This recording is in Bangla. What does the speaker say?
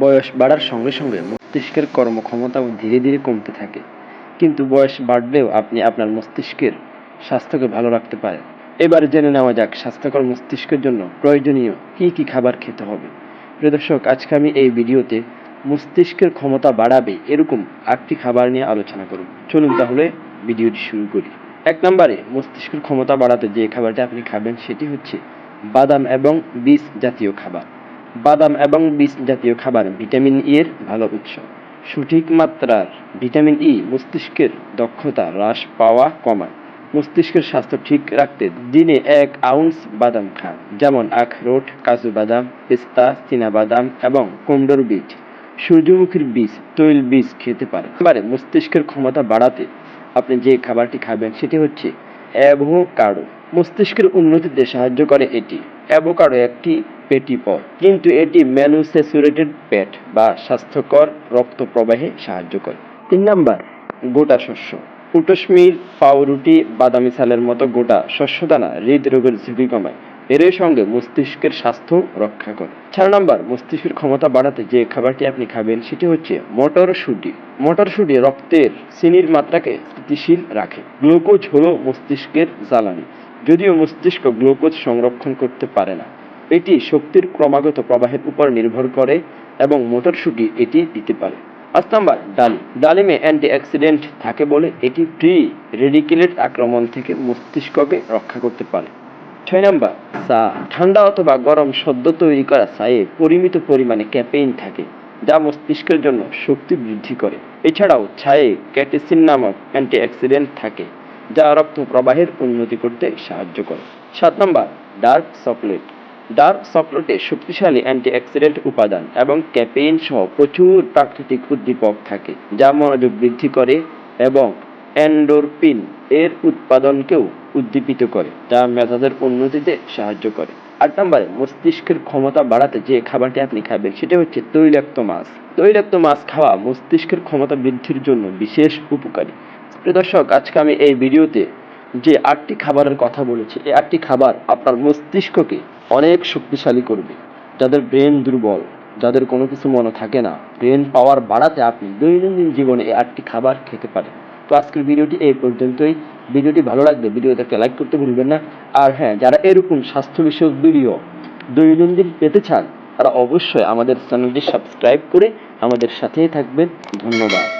বয়স বাড়ার সঙ্গে সঙ্গে মস্তিষ্কের কর্মক্ষমতাও ধীরে ধীরে কমতে থাকে। কিন্তু বয়স বাড়লেও আপনি আপনার মস্তিষ্কের স্বাস্থ্যকে ভালো রাখতে পারেন। এবার জেনে নেওয়া যাক স্বাস্থ্যকর মস্তিষ্কের জন্য প্রয়োজনীয় কী কী খাবার খেতে হবে। প্রিয় দর্শক, আজকে আমি এই ভিডিওতে মস্তিষ্কের ক্ষমতা বাড়াবে এরকম আটটি খাবার নিয়ে আলোচনা করব। চলুন তাহলে ভিডিওটি শুরু করি। এক নম্বরে, মস্তিষ্কের ক্ষমতা বাড়াতে যে খাবারটা আপনি খাবেন সেটি হচ্ছে বাদাম এবং বীজ জাতীয় খাবার। বাদাম এবং বীজ জাতীয় খাবার, ভিটামিন ই এর ভালো উৎস। সঠিক মাত্রার ভিটামিন ই মস্তিষ্কের দক্ষতা হ্রাস পাওয়া কমায়। মস্তিষ্কের স্বাস্থ্য ঠিক রাখতে দিনে এক আউন্স বাদাম খান, যেমন আখরোট, কাজু বাদাম, পেস্তা বাদাম এবং কুমড়োর বীজ। সূর্যমুখীর বীজ, তৈল বীজ খেতে পারেন মস্তিষ্কের ক্ষমতা বাড়াতে আপনি যে খাবারটি খাবেন, সেটি হচ্ছে অ্যাভোকাডো। মস্তিষ্কের উন্নতিতে সাহায্য করে এটি। অ্যাভোকাডো একটি পেটি পদ। কিন্তু এটি ম্যানুস্যাচুরেটেড পেট বা স্বাস্থ্যকর রক্ত প্রবাহে সাহায্য করে। তিন নাম্বার, গোটা শস্য। উটসমির পাউরুটি, বাদামি চালের মতো গোটা শস্যদানা হৃদরোগের ঝুঁকি কমায়। এর সঙ্গে মস্তিষ্কের স্বাস্থ্য রক্ষা করে। চার নম্বর, মস্তিষ্কের ক্ষমতা বাড়াতে যে খাবারটি আপনি খাবেন, সেটি হচ্ছে মটরশুঁটি মটরশুঁটি রক্তের চিনির মাত্রাকে স্থিতিশীল রাখে। গ্লুকোজ হলো মস্তিষ্কের জ্বালানি। যদিও মস্তিষ্ক গ্লুকোজ সংরক্ষণ করতে পারে না, এটি শক্তির ক্রমাগত প্রবাহের উপর নির্ভর করে এবং মটরশুঁটি এটি দিতে পারে। পাঁচ নাম্বার, ডালিম। ডালিমে অ্যান্টিঅক্সিডেন্ট থাকে বলে এটি ফ্রি রেডিকেলেট আক্রমণ থেকে মস্তিষ্ককে রক্ষা করতে পারে। ছয় নাম্বার, চা, ঠান্ডা অথবা গরম সদ্য তৈরি করা চায়ে পরিমিত পরিমাণে ক্যাফেইন থাকে, যা মস্তিষ্কের জন্য শক্তি বৃদ্ধি করে। এছাড়াও ছায়ে ক্যাটেসিন নামক অ্যান্টিঅক্সিডেন্ট থাকে, যা রক্ত প্রবাহের উন্নতি করতে সাহায্য করে। সাত নম্বর, ডার্ক চকলেট। ডার্ক চকলেটে শক্তিশালী অ্যান্টিঅক্সিডেন্ট উপাদান এবং ক্যাফেইন সহ প্রচুর প্রাকৃতিক উদ্দীপক থাকে, যা মনোযোগ বৃদ্ধি করে এবং এন্ডোরফিন এর উৎপাদনকেও উদ্দীপিত করে যা মেজাজের উন্নতিতে সাহায্য করে। আট নম্বরে, মস্তিষ্কের ক্ষমতা বাড়াতে যে খাবারটি আপনি খাবেন, সেটা হচ্ছে তৈলাক্ত মাছ। তৈলাক্ত মাছ খাওয়া মস্তিষ্কের ক্ষমতা বৃদ্ধির জন্য বিশেষ উপকারী। প্রিয় দর্শক, আজকে আমি এই ভিডিওতে যে আটটি খাবারের কথা বলেছি, এই আটটি খাবার আপনার মস্তিষ্ককে অনেক শক্তিশালী করবে। যাদের ব্রেন দুর্বল, যাদের কোনো কিছু মনে থাকে না, ব্রেন পাওয়ার বাড়াতে আপনি দৈনন্দিন জীবনে এই আটটি খাবার খেতে পারেন। তো আজকের ভিডিওটি এই পর্যন্তই। ভিডিওটি ভালো লাগবে ভিডিওতে একটা লাইক করতে ভুলবেন না। আর হ্যাঁ যারা এরকম স্বাস্থ্য বিষয়ক ভিডিও দৈনন্দিন পেতে চান, তারা অবশ্যই আমাদের চ্যানেলটি সাবস্ক্রাইব করে আমাদের সাথেই থাকবেন। ধন্যবাদ।